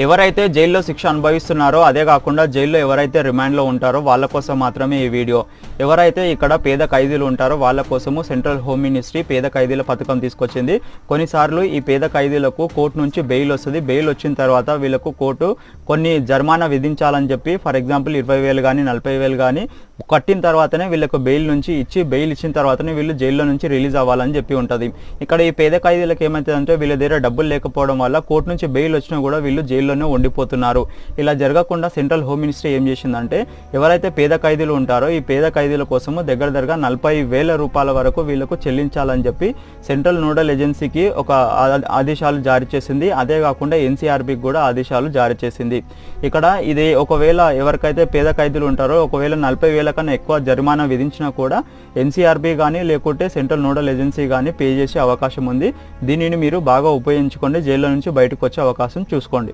ఎవరైతే జైల్లో శిక్ష అనుభవిస్తున్నారో అదే కాకుండా జైల్లో ఎవరైతే రిమాండ్లో ఉంటారో వాళ్ళ కోసం మాత్రమే ఈ వీడియో. ఎవరైతే ఇక్కడ పేద ఖైదీలు ఉంటారో వాళ్ళ కోసము సెంట్రల్ హోమ్ మినిస్ట్రీ పేద ఖైదీల పథకం తీసుకొచ్చింది. కొన్నిసార్లు ఈ పేద ఖైదీలకు కోర్టు నుంచి బెయిల్ వస్తుంది. బెయిల్ వచ్చిన తర్వాత వీళ్ళకు కోర్టు కొన్ని జరిమానా విధించాలని చెప్పి ఫర్ ఎగ్జాంపుల్ ఇరవై వేలు కానీ నలభై వేలు కానీ కట్టిన తర్వాతనే వీళ్ళకు బెయిల్ నుంచి ఇచ్చి బెయిల్ ఇచ్చిన తర్వాతనే వీళ్ళు జైల్లో నుంచి రిలీజ్ అవ్వాలని చెప్పి ఉంటుంది. ఇక్కడ ఈ పేద ఖైదీలకు ఏమవుతుందంటే వీళ్ళ దగ్గర డబ్బులు లేకపోవడం వల్ల కోర్టు నుంచి బెయిల్ వచ్చినా కూడా వీళ్ళు జైల్లోనే ఉండిపోతున్నారు. ఇలా జరగకుండా సెంట్రల్ హోమ్ మినిస్ట్రీ ఏం చేసిందంటే ఎవరైతే పేద ఖైదీలు ఉంటారో ఈ పేద ఖైదీల కోసము దగ్గర దగ్గర నలభై వేల రూపాయల వరకు వీళ్ళకు చెల్లించాలని చెప్పి సెంట్రల్ నోడల్ ఏజెన్సీకి ఒక ఆదేశాలు జారీ చేసింది. అదే కాకుండా ఎన్సీఆర్బికి కూడా ఆదేశాలు జారీ చేసింది. ఇక్కడ ఇది ఒకవేళ ఎవరికైతే పేద ఖైదీలు ఉంటారో ఒకవేళ నలభై వేల కన్నా ఎక్కువ జరిమానా విధించినా కూడా ఎన్సీఆర్బీ కానీ లేకుంటే సెంట్రల్ నోడల్ ఏజెన్సీ కానీ పే చేసే అవకాశం ఉంది. దీనిని మీరు బాగా ఉపయోగించుకోండి. జైల్లో నుంచి బయటకు వచ్చే అవకాశం చూసుకోండి.